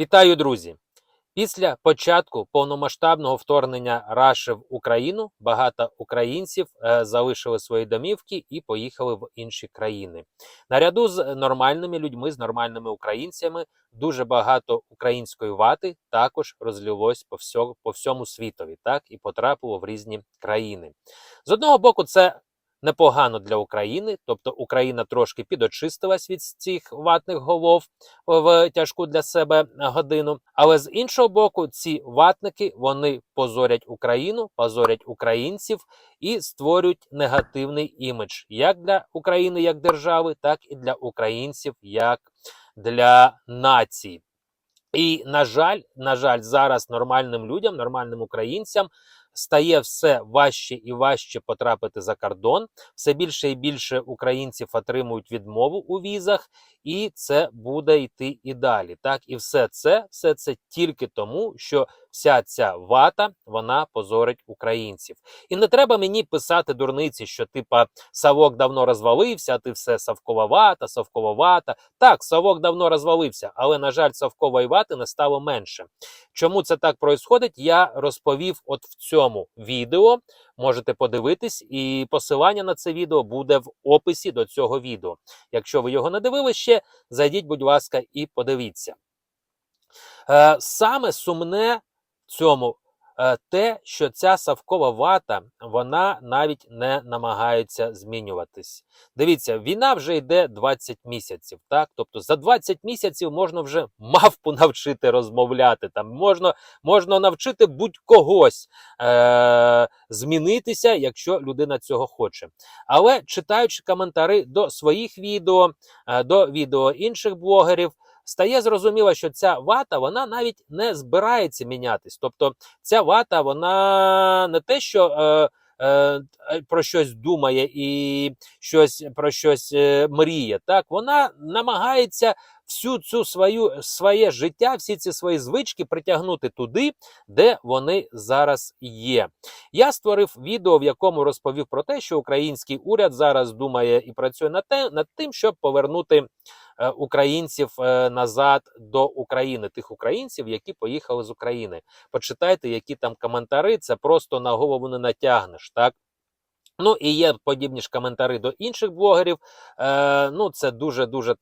Вітаю, друзі! Після початку повномасштабного вторгнення Раши в Україну багато українців е, залишили свої домівки і поїхали в інші країни. Наряду з нормальними людьми, з нормальними українцями, дуже багато української вати також розлилось по всьому, по всьому світові, так і потрапило в різні країни. З одного боку, це непогано для України, тобто Україна трошки підочистилась від цих ватних голов в тяжку для себе годину. Але з іншого боку, ці ватники вони позорять Україну, позорять українців і створюють негативний імідж як для України як держави, так і для українців як для нації. І на жаль, на жаль, зараз нормальним людям, нормальним українцям стає все важче і важче потрапити за кордон. Все більше і більше українців отримують відмову у візах, і це буде йти і далі. Так, і все це, все це тільки тому, що вся ця вата вона позорить українців. І не треба мені писати дурниці, що типа Савок давно розвалився, а ти все Савкова вата, Савкова вата. Так, Савок давно розвалився, але на жаль, Савкової вати не стало менше. Чому це так происходить, я розповів от в цьому відео. Можете подивитись, і посилання на це відео буде в описі до цього відео. Якщо ви його не дивились ще, зайдіть, будь ласка, і подивіться. Е, Саме сумне цьому е, те, що ця савкова вата вона навіть не намагається змінюватись. Дивіться, війна вже йде 20 місяців. Так, тобто за 20 місяців можна вже мавпу навчити розмовляти. Там можна можна навчити будь-когось е- змінитися, якщо людина цього хоче. Але читаючи коментари до своїх відео, е, до відео інших блогерів стає зрозуміло, що ця вата вона навіть не збирається мінятись. Тобто ця вата, вона не те, що е, е, про щось думає і щось про щось е, мріє. Так, вона намагається всю цю свою своє життя, всі ці свої звички притягнути туди, де вони зараз є. Я створив відео, в якому розповів про те, що український уряд зараз думає і працює над, тим, щоб повернути е, українців е, назад до України, тих українців, які поїхали з України. Почитайте, які там коментари. Це просто на голову не натягнеш. так? Ну і є подібні ж коментари до інших блогерів. Е, Ну, це дуже дуже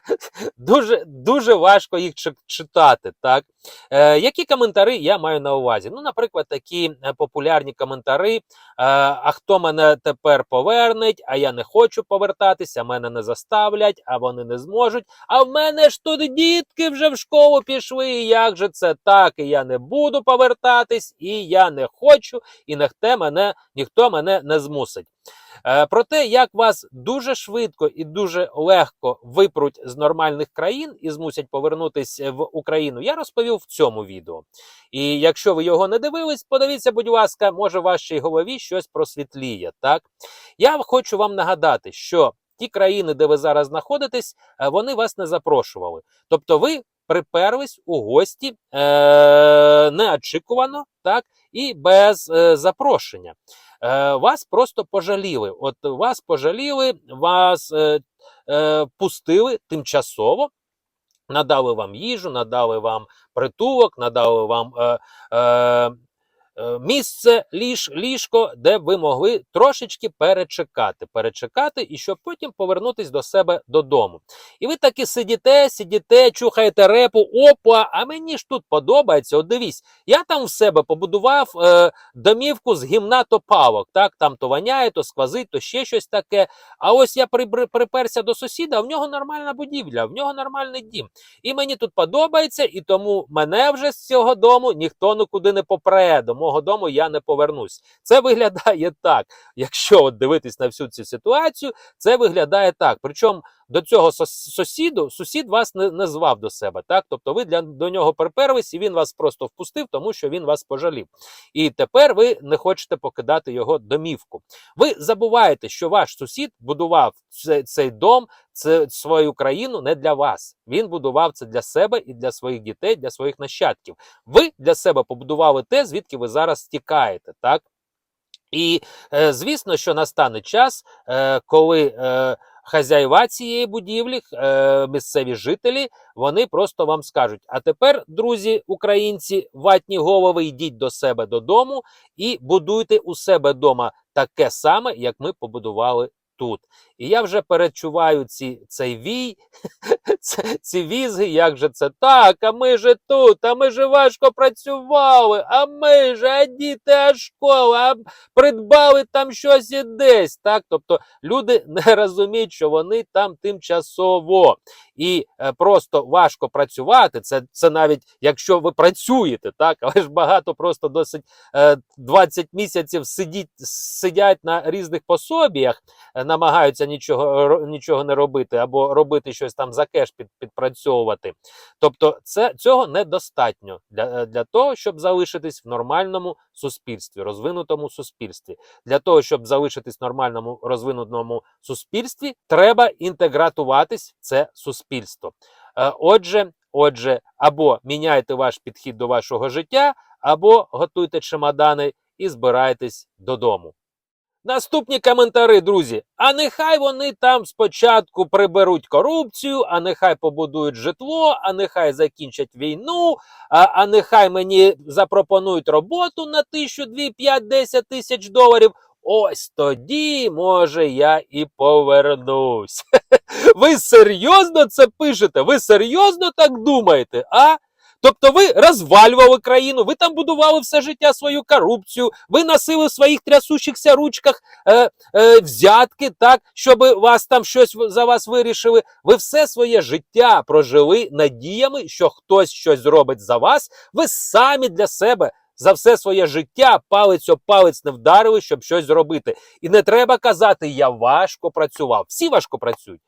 дуже дуже важко їх читати. Так Е, Які коментари я маю на увазі? Ну, наприклад, такі е, популярні коментари: е, А хто мене тепер повернеть? А я не хочу повертатися, мене не заставлять, а вони не зможуть. А в мене ж тут дітки вже в школу пішли. і Як же це так? І я не буду повертатись, і я не хочу, і ніхто мене, ніхто мене не змусить. Е, про те, як вас дуже швидко і дуже легко випруть з нормальних країн і змусять повернутися в Україну, я розповів в цьому відео. І якщо ви його не дивились, подивіться, будь ласка, може в вашій голові щось просвітліє. Так я хочу вам нагадати, що ті країни, де ви зараз знаходитесь, е, вони вас не запрошували. Тобто, ви приперлись у гості е- неочікувано, так і без е запрошення вас просто пожаліли. От вас пожаліли, вас е, е, пустили тимчасово. Надали вам їжу, надали вам притулок, надали вам е, е, Е, місце, ліж, ліжко, де ви могли трошечки перечекати, перечекати, і щоб потім повернутися до себе додому. І ви таки сидіте, сидіте, чухаєте репу, опа, а мені ж тут подобається. От дивісь, я там в себе побудував е, домівку з гімна то павок. Так, там то воняє, то сквозить, то ще щось таке. А ось я при, приперся до сусіда, в нього нормальна будівля, в нього нормальний дім. І мені тут подобається, і тому мене вже з цього дому ніхто нікуди не попре мого дому я не повернусь. Це виглядає так. Якщо от дивитись на всю цю ситуацію, це виглядає так. Причому до цього сусіду сусід вас не, не звав до себе. Так, тобто ви для до нього приперлись, і він вас просто впустив, тому що він вас пожалів. І тепер ви не хочете покидати його домівку. Ви забуваєте, що ваш сусід будував цей, цей дом. Це свою країну не для вас. Він будував це для себе і для своїх дітей, для своїх нащадків. Ви для себе побудували те, звідки ви зараз стікаєте, так? І е, звісно, що настане час, е, коли е, хазяїва цієї будівлі, е, місцеві жителі, вони просто вам скажуть: а тепер, друзі, українці, ватні голови, йдіть до себе додому і будуйте у себе вдома таке саме, як ми побудували тут. І я вже перечуваю ці, цей вій, ці, ці візги, як же це так, а ми же тут, а ми же важко працювали, а ми же, а діти, а школа, а придбали там щось і десь. Так? Тобто люди не розуміють, що вони там тимчасово. І е, просто важко працювати. Це, це навіть якщо ви працюєте, так, але ж багато просто досить е, 20 місяців сидіть, сидять на різних пособіях, е, намагаються нічого, нічого не робити або робити щось там за кеш під, підпрацьовувати. Тобто, це цього недостатньо для, е, для того, щоб залишитись в нормальному суспільстві, розвинутому суспільстві. Для того, щоб залишитись в нормальному розвинутому суспільстві, треба інтегратуватись в це суспільство. Е, Отже, отже, або міняйте ваш підхід до вашого життя, або готуйте чемодани і збирайтесь додому. Наступні коментари, друзі. А нехай вони там спочатку приберуть корупцію, а нехай побудують житло, а нехай закінчать війну, а, а нехай мені запропонують роботу на тисячу, дві, п'ять, десять тисяч доларів. Ось тоді, може, я і повернусь. Ви серйозно це пишете? Ви серйозно так думаєте? А? Тобто ви розвалювали країну, ви там будували все життя свою корупцію, ви носили в своїх трясущихся ручках е, е, взятки, так, щоб вас там щось за вас вирішили. Ви все своє життя прожили надіями, що хтось щось зробить за вас. Ви самі для себе за все своє життя палець об палець не вдарили, щоб щось зробити. І не треба казати, я важко працював. Всі важко працюють.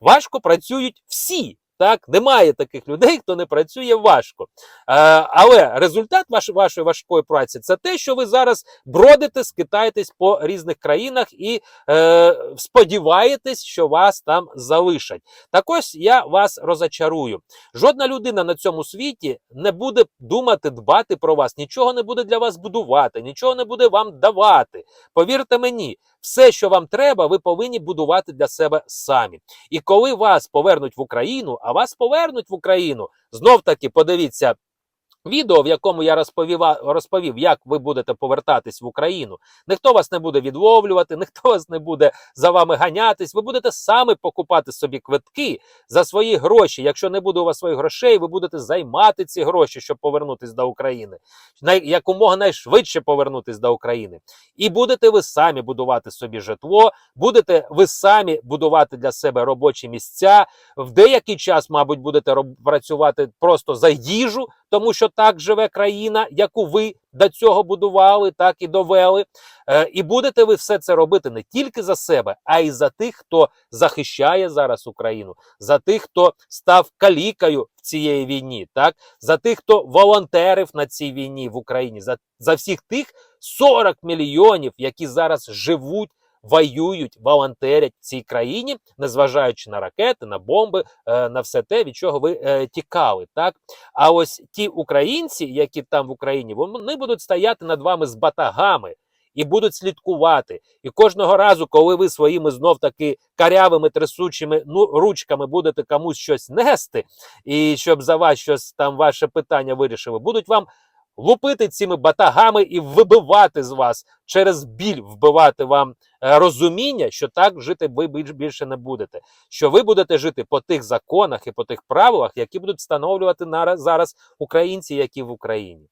Важко працюють всі. Так, немає таких людей, хто не працює важко. Е, але результат ваш, вашої важкої праці це те, що ви зараз бродите, скитаєтесь по різних країнах і е, сподіваєтесь, що вас там залишать. Так ось я вас розочарую. Жодна людина на цьому світі не буде думати, дбати про вас, нічого не буде для вас будувати, нічого не буде вам давати. Повірте мені, все, що вам треба, ви повинні будувати для себе самі. І коли вас повернуть в Україну, а вас повернуть в Україну, знов таки подивіться. Відео, в якому я розповіва, розповів, як ви будете повертатись в Україну. Ніхто вас не буде відловлювати, ніхто вас не буде за вами ганятись. Ви будете саме покупати собі квитки за свої гроші. Якщо не буде у вас своїх грошей, ви будете займати ці гроші, щоб повернутись до України. Якомога найшвидше повернутись до України. І будете ви самі будувати собі житло, будете ви самі будувати для себе робочі місця. В деякий час, мабуть, будете працювати просто за їжу, тому що так живе країна, яку ви до цього будували, так і довели. Е, і будете ви все це робити не тільки за себе, а й за тих, хто захищає зараз Україну, за тих, хто став калікою в цієї війні, так за тих, хто волонтерив на цій війні в Україні, за, за всіх тих 40 мільйонів, які зараз живуть. Воюють, волонтерять в цій країні, незважаючи на ракети, на бомби, е, на все те, від чого ви е, тікали. Так а ось ті українці, які там в Україні, вони будуть стояти над вами з батагами і будуть слідкувати. І кожного разу, коли ви своїми знов таки карявими трясучими ну, ручками будете комусь щось нести, і щоб за вас щось там ваше питання вирішили, будуть вам. Лупити цими батагами і вибивати з вас через біль, вбивати вам е, розуміння, що так жити ви більше не будете. Що ви будете жити по тих законах і по тих правилах, які будуть встановлювати зараз українці, які в Україні.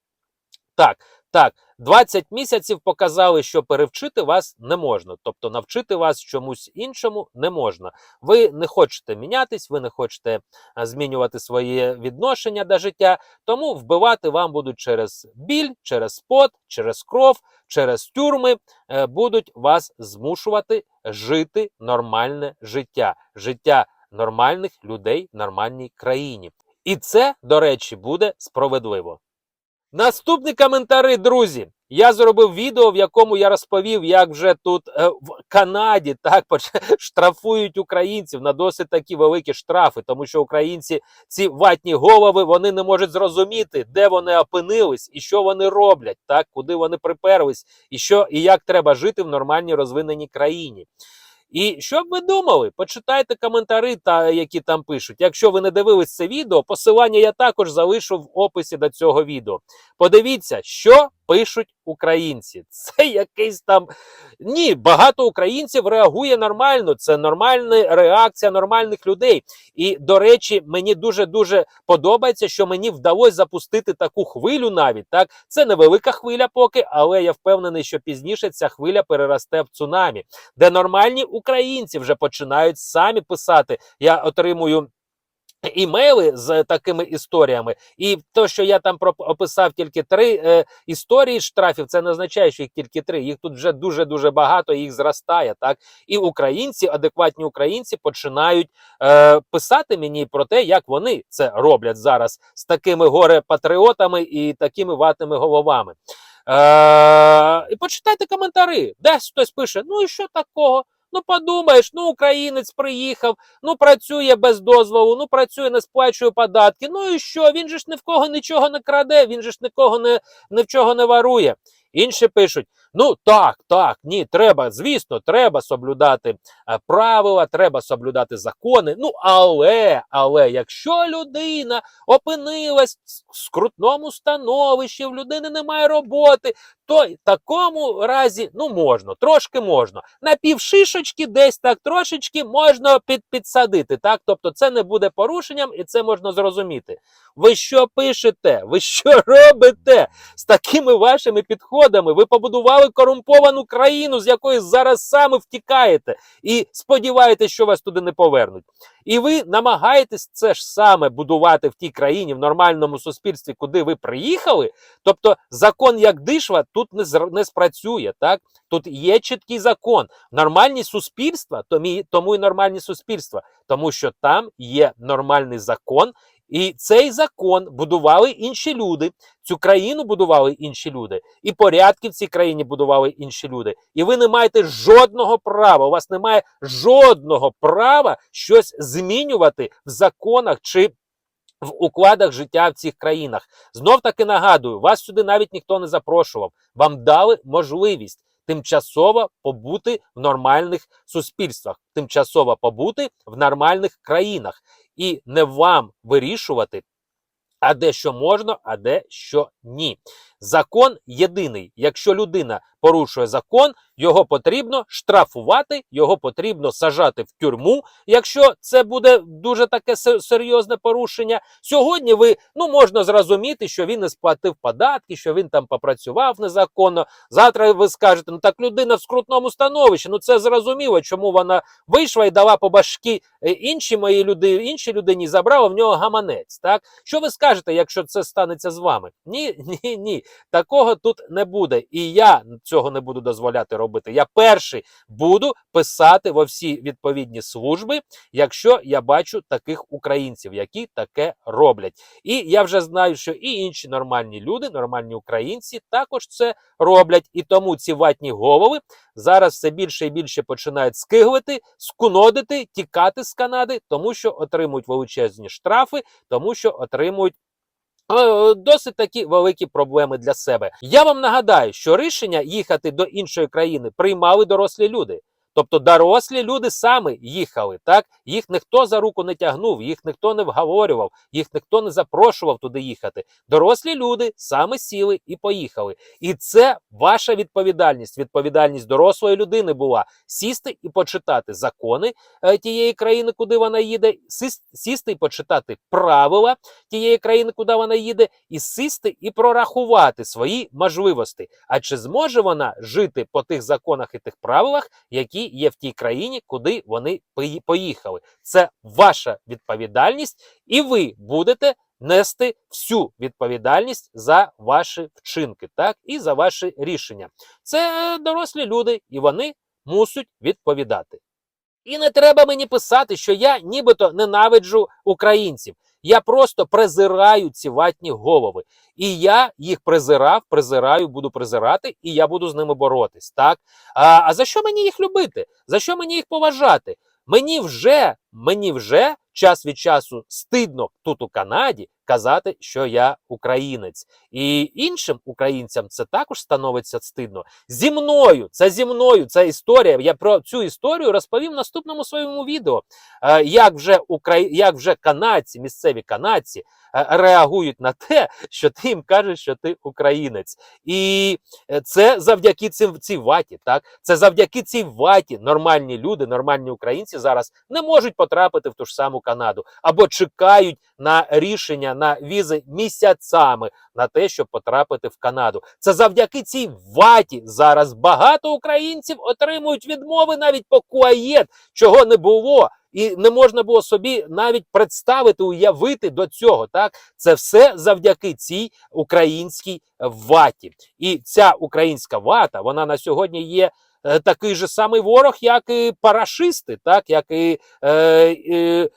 Так, так, 20 місяців показали, що перевчити вас не можна, тобто навчити вас чомусь іншому не можна. Ви не хочете мінятись, ви не хочете змінювати своє відношення до життя, тому вбивати вам будуть через біль, через пот, через кров, через тюрми, е, будуть вас змушувати жити нормальне життя, життя нормальних людей в нормальній країні. І це, до речі, буде справедливо. Наступні коментарі, друзі. Я зробив відео, в якому я розповів, як вже тут е, в Канаді так штрафують українців на досить такі великі штрафи, тому що українці ці ватні голови вони не можуть зрозуміти, де вони опинились і що вони роблять, так куди вони приперлись, і що і як треба жити в нормальній розвиненій країні. І що б ви думали? Почитайте коментарі, та які там пишуть. Якщо ви не дивились це відео, посилання я також залишу в описі до цього відео. Подивіться, що пишуть українці. Це якийсь там. Ні, багато українців реагує нормально. Це нормальна реакція нормальних людей. І до речі, мені дуже дуже подобається, що мені вдалося запустити таку хвилю. Навіть так, це невелика хвиля, поки, але я впевнений, що пізніше ця хвиля переросте в цунамі, де нормальні українці вже починають самі писати. Я отримую. Імейли з такими історіями, і то, що я там описав тільки три е, історії штрафів, це не означає, що їх тільки три. Їх тут вже дуже дуже багато, їх зростає. Так і українці, адекватні українці, починають е, писати мені про те, як вони це роблять зараз з такими горе-патріотами і такими ватними головами. Е, і почитайте коментарі. Десь хтось пише: ну і що такого? Ну, подумаєш, ну українець приїхав, ну працює без дозволу, ну працює, не сплачує податки. Ну і що? Він же ж ні в кого нічого не краде, він же ж нікого не, ні в чого не варує. Інші пишуть: ну так, так, ні, треба, звісно, треба соблюдати е, правила, треба соблюдати закони. Ну, але, але якщо людина опинилась в скрутному становищі, в людини немає роботи, то в такому разі ну можна, трошки можна. На півшишечки десь так трошечки можна під, підсадити. Так, тобто це не буде порушенням, і це можна зрозуміти. Ви що пишете? Ви що робите з такими вашими підходами? Ви побудували корумповану країну, з якої зараз саме втікаєте, і сподіваєтесь, що вас туди не повернуть. І ви намагаєтесь це ж саме будувати в тій країні, в нормальному суспільстві, куди ви приїхали. Тобто закон як дишва тут не не спрацює. Так тут є чіткий закон. Нормальні суспільства, тому і нормальні суспільства, тому що там є нормальний закон. І цей закон будували інші люди, цю країну будували інші люди, і порядки в цій країні будували інші люди. І ви не маєте жодного права. У вас немає жодного права щось змінювати в законах чи в укладах життя в цих країнах. Знов таки нагадую, вас сюди навіть ніхто не запрошував. Вам дали можливість тимчасово побути в нормальних суспільствах, тимчасово побути в нормальних країнах, і не вам вирішувати. А де що можна, а де що ні. Закон єдиний. Якщо людина порушує закон, його потрібно штрафувати, його потрібно сажати в тюрму, якщо це буде дуже таке серйозне порушення. Сьогодні ви ну можна зрозуміти, що він не сплатив податки, що він там попрацював незаконно. Завтра ви скажете, ну так людина в скрутному становищі. Ну це зрозуміло, чому вона вийшла і дала по башки е, іншій моїй людині, іншій людині, забрала в нього гаманець. Так що ви скажете, якщо це станеться з вами? Ні, ні, ні. Такого тут не буде. І я цього не буду дозволяти робити. Я перший буду писати во всі відповідні служби, якщо я бачу таких українців, які таке роблять. І я вже знаю, що і інші нормальні люди, нормальні українці також це роблять. І тому ці ватні голови зараз все більше і більше починають скиглити, скунодити, тікати з Канади, тому що отримують величезні штрафи, тому що отримують. Е, Досить такі великі проблеми для себе. Я вам нагадаю, що рішення їхати до іншої країни приймали дорослі люди. Тобто дорослі люди саме їхали, так їх ніхто за руку не тягнув, їх ніхто не вговорював, їх ніхто не запрошував туди їхати. Дорослі люди саме сіли і поїхали. І це ваша відповідальність. Відповідальність дорослої людини була сісти і почитати закони е, тієї країни, куди вона їде, сісти і почитати правила тієї країни, куди вона їде, і сісти і прорахувати свої можливості. А чи зможе вона жити по тих законах і тих правилах, які є в тій країні, куди вони поїхали? Це ваша відповідальність, і ви будете нести всю відповідальність за ваші вчинки, так і за ваші рішення. Це е, дорослі люди, і вони мусять відповідати. І не треба мені писати, що я нібито ненавиджу українців. Я просто презираю ці ватні голови. І я їх презирав, презираю, буду презирати, і я буду з ними боротись. Так? А, а за що мені їх любити? За що мені їх поважати? Мені вже мені вже час від часу стидно тут у Канаді казати, що я українець. І іншим українцям це також становиться стидно. Зі мною, це зі мною, це історія. Я про цю історію розповім в наступному своєму відео. Е, Як вже Украї... як вже канадці, місцеві канадці е, реагують на те, що ти їм кажеш, що ти українець. І е, це завдяки цим цій ваті. Так, це завдяки цій ваті нормальні люди, нормальні українці зараз не можуть потрапити в ту ж саму Канаду або чекають на рішення на візи місяцями на те, щоб потрапити в Канаду. Це завдяки цій ваті зараз багато українців отримують відмови навіть по куаєт, чого не було. І не можна було собі навіть представити, уявити до цього. Так, це все завдяки цій українській ваті. І ця українська вата, вона на сьогодні є такий же самий ворог, як і парашисти, так як і е, е,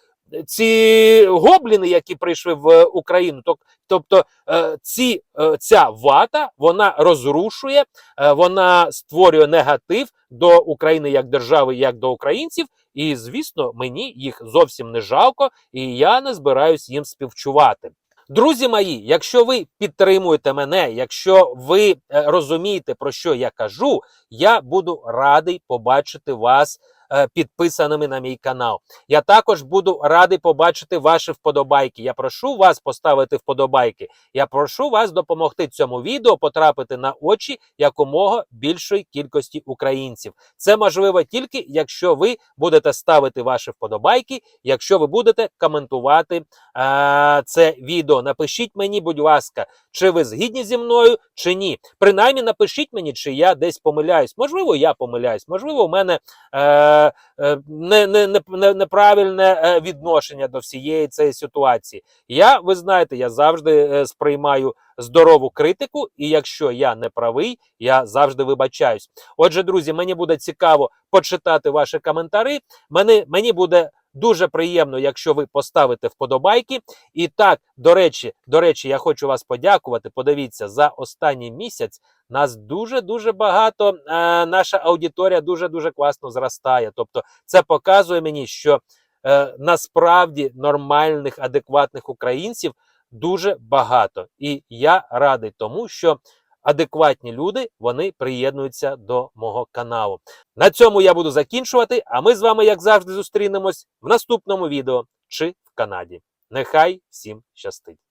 ці гобліни, які прийшли в Україну. Тобто е, ці, е, ця вата вона розрушує, е, вона створює негатив до України як держави, як до українців. І звісно, мені їх зовсім не жалко, і я не збираюсь їм співчувати. Друзі мої, якщо ви підтримуєте мене, якщо ви е, розумієте, про що я кажу, я буду радий побачити вас підписаними на мій канал. Я також буду радий побачити ваші вподобайки. Я прошу вас поставити вподобайки. Я прошу вас допомогти цьому відео потрапити на очі якомога більшої кількості українців. Це можливо тільки якщо ви будете ставити ваші вподобайки, якщо ви будете коментувати е, це відео. Напишіть мені, будь ласка, чи ви згідні зі мною, чи ні. Принаймні напишіть мені, чи я десь помиляюсь. Можливо, я помиляюсь, можливо, у мене е, е, не, не, не, не, неправильне е, відношення до всієї цієї ситуації. Я, ви знаєте, я завжди е, сприймаю здорову критику, і якщо я не правий, я завжди вибачаюсь. Отже, друзі, мені буде цікаво почитати ваші коментарі. Мені, мені буде дуже приємно, якщо ви поставите вподобайки. І так, до речі, до речі, я хочу вас подякувати. Подивіться, за останній місяць нас дуже дуже багато. Е, наша аудиторія дуже дуже класно зростає. Тобто, це показує мені, що е, насправді нормальних, адекватних українців дуже багато. І я радий тому, що адекватні люди вони приєднуються до мого каналу. На цьому я буду закінчувати. А ми з вами, як завжди, зустрінемось в наступному відео чи в Канаді. Нехай всім щастить!